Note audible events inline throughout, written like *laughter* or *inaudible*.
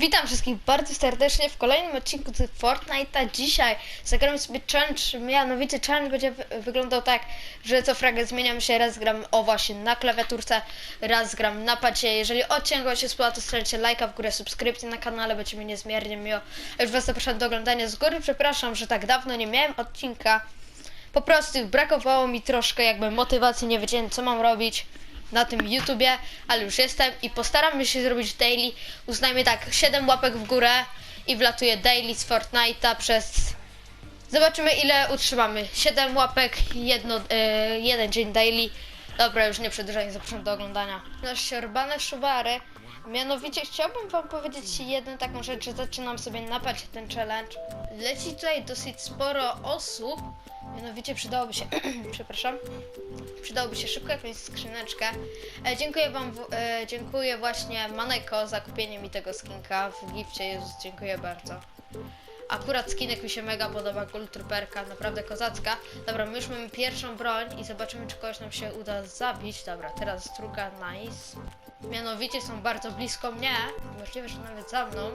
Witam wszystkich bardzo serdecznie w kolejnym odcinku z Fortnite'a. Dzisiaj zagramy sobie challenge, mianowicie challenge będzie wy- wyglądał tak, że co fragę zmieniam się, raz gram o właśnie na klawiaturce, raz gram na padzie. Jeżeli odcinek się spodoba, to stawiajcie lajka w górę, subskrypcję na kanale, będzie mi niezmiernie miło. Już Was zapraszam do oglądania z góry. Przepraszam, że tak dawno nie miałem odcinka. Po prostu brakowało mi troszkę jakby motywacji, nie wiedziałem co mam robić na tym YouTubie, ale już jestem i postaramy się zrobić daily. Uznajmy tak, 7 łapek w górę i wlatuje daily z Fortnite'a przez... Zobaczymy ile utrzymamy. 7 łapek, jedno, e, jeden dzień daily. Dobra, już nie przedłużając, zapraszam do oglądania. Nasz siorbane szubary. Mianowicie chciałbym wam powiedzieć jedną taką rzecz, że zaczynam sobie napać ten challenge. Leci tutaj dosyć sporo osób. Mianowicie przydałoby się, *clears throat* przepraszam, przydałoby się szybko jakąś skrzyneczkę. E, dziękuję wam, w, e, dziękuję właśnie Maneko za kupienie mi tego skinka w gifcie. Jezus, dziękuję bardzo. Akurat skinek mi się mega podoba, Gold Trooperka, naprawdę kozacka. Dobra, my już mamy pierwszą broń i zobaczymy, czy kogoś nam się uda zabić. Dobra, teraz druga, nice. Mianowicie są bardzo blisko mnie, możliwe, że nawet za mną.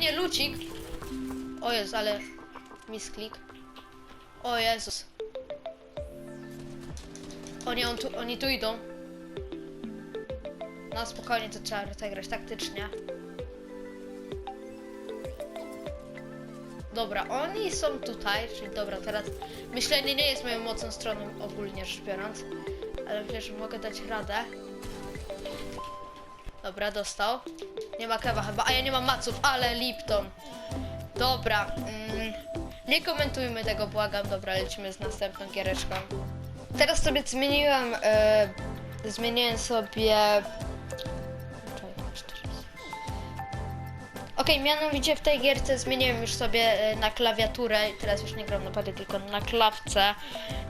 Nie, lucik. O Jezu, ale misklik. O Jezus. Oni, on tu, oni tu idą. No spokojnie, to trzeba rozegrać taktycznie. Dobra, oni są tutaj, czyli dobra, teraz myślenie nie jest moją mocną stroną ogólnie rzecz biorąc, ale myślę, że mogę dać radę. Dobra, dostał. Nie ma kewa chyba, a ja nie mam maców, ale Lipton. Dobra, mm, nie komentujmy tego, błagam. Dobra, lecimy z następną giereczką. Teraz sobie zmieniłem, e, zmieniłem sobie... Okej, mianowicie w tej gierce zmieniłem już sobie e, na klawiaturę i teraz już nie gram na padzie, tylko na klawce.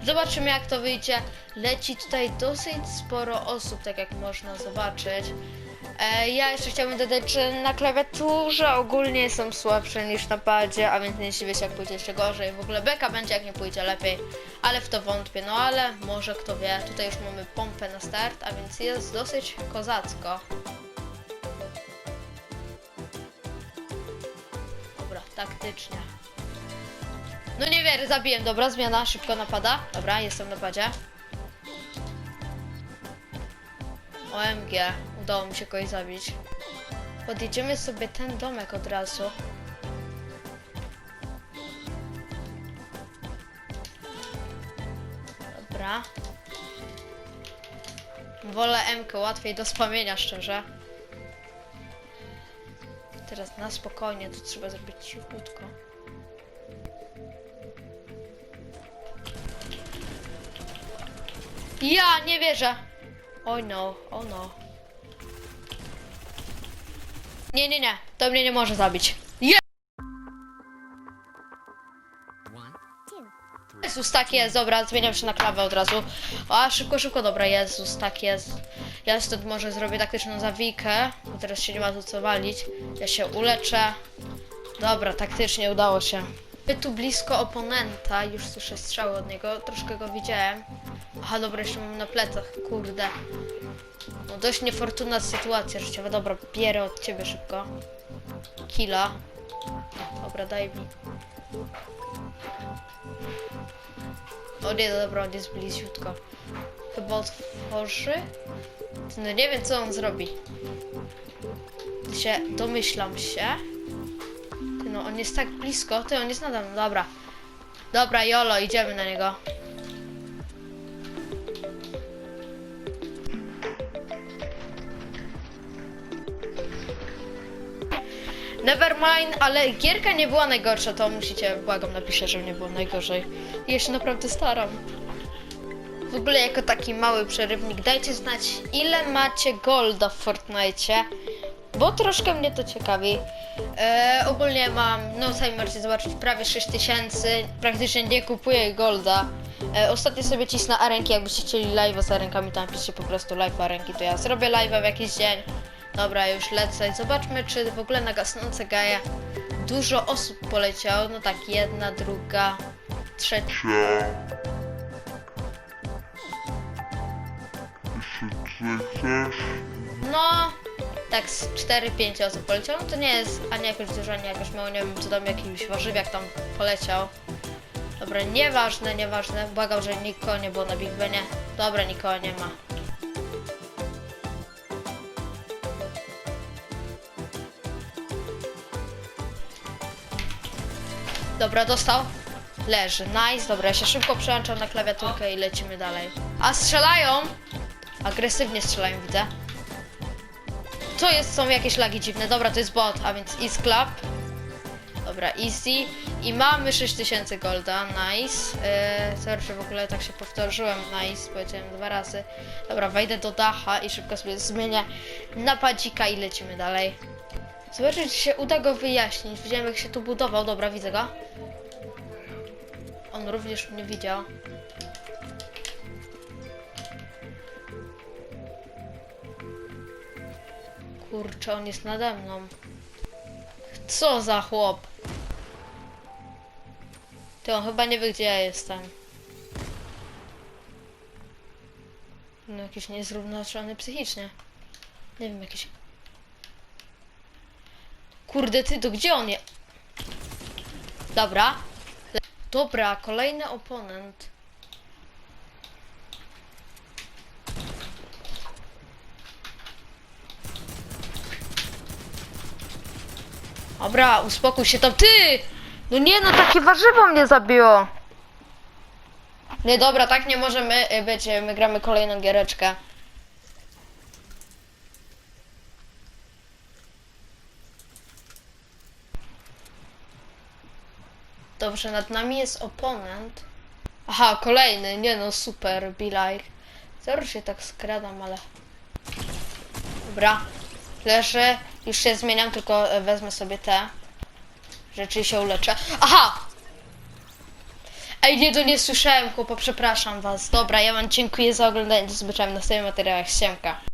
Zobaczymy jak to wyjdzie. Leci tutaj dosyć sporo osób, tak jak można zobaczyć. E, ja jeszcze chciałbym dodać, że na klawiaturze ogólnie są słabsze niż na padzie, a więc nie się wiecie jak pójdzie jeszcze gorzej. W ogóle beka będzie jak nie pójdzie lepiej, ale w to wątpię. No ale może kto wie, tutaj już mamy pompę na start, a więc jest dosyć kozacko. Dobra, taktycznie. No nie wierzę, zabiłem. Dobra, zmiana, szybko napada. Dobra, jestem na padzie. OMG, udało mi się kogoś zabić. Podjedziemy sobie ten domek od razu. Dobra. Wolę M, łatwiej do spamienia, szczerze. Teraz na spokojnie, to trzeba zrobić cichutko. Ja nie wierzę! Oj no, o no. Nie, nie, nie, to mnie nie może zabić. Je Jezus, tak jest, dobra, zmieniam się na klawę od razu. A, szybko, szybko, dobra, Jezus, tak jest. Ja stąd może zrobię taktyczną zawijkę, bo teraz się nie ma tu co walić. Ja się uleczę. Dobra, taktycznie udało się. My tu blisko oponenta, już słyszę strzały od niego, troszkę go widziałem. Aha, dobra, jeszcze mam na plecach, kurde. No dość niefortunna sytuacja życiowa. Dobra, bierę od ciebie szybko. Killa. Dobra, daj mi. O nie, dobra, on jest bliziutko. Chyba otworzy? No nie wiem, co on zrobi. Się, domyślam się. No, on jest tak blisko. Ty, on jest mną, dobra. Dobra, Jolo, idziemy na niego. Nevermind, ale gierka nie była najgorsza, to musicie, błagam, napiszę, że nie było najgorzej. Ja się naprawdę staram. W ogóle jako taki mały przerywnik, dajcie znać, ile macie golda w Fortnite, bo troszkę mnie to ciekawi. E, ogólnie mam, no sami możecie zobaczyć, prawie 6000, praktycznie nie kupuję golda. E, ostatnio sobie cisnę arenki, jakbyście chcieli live'a z arenkami, tam piszcie po prostu live arenki, to ja zrobię live'a w jakiś dzień. Dobra, już lecę i zobaczmy, czy w ogóle na gasnące gaja dużo osób poleciało. No tak, jedna, druga, trzecia. No, tak z 4-5 osób poleciało. No to nie jest ani jakoś dużo, ani jakoś mało. Nie wiem, czy tam jakiś warzywiak tam poleciał. Dobra, nieważne, nieważne. Błagam, że nikogo nie było na Big Benie. Dobra, nikogo nie ma. Dobra, dostał. Leży, nice, dobra, ja się szybko przełączam na klawiaturkę i lecimy dalej. A strzelają! Agresywnie strzelają, widzę. To jest, są jakieś lagi dziwne. Dobra, to jest bot, a więc East Club. Dobra, easy. I mamy 6000 golda, nice. Yy, sorry, że w ogóle tak się powtórzyłem, nice, powiedziałem dwa razy. Dobra, wejdę do dacha i szybko sobie zmienię napadzika i lecimy dalej. Zobaczcie, czy się uda go wyjaśnić. Widziałem, jak się tu budował. Dobra, widzę go. On również mnie widział. Kurczę, on jest nade mną. Co za chłop? Ty on chyba nie wie gdzie ja jestem. No jakiś niezrównoważony psychicznie. Nie wiem, jakiś... Kurde ty, to gdzie on? Dobra. Dobra, kolejny oponent. Dobra, uspokój się tam. Ty! No nie, no takie warzywo mnie zabiło. Nie, dobra, tak nie możemy y, być. y, My gramy kolejną giereczkę. Dobrze, nad nami jest oponent. Aha, kolejny. Nie no, super, be like. Zaraz się tak skradam, ale... Dobra. Leży. Już się zmieniam, tylko e, wezmę sobie te rzeczy się uleczę. Aha! Ej, nie, to nie słyszałem, chłopa, przepraszam was. Dobra, ja wam dziękuję za oglądanie. Do zobaczenia w następnych materiałach. Siemka.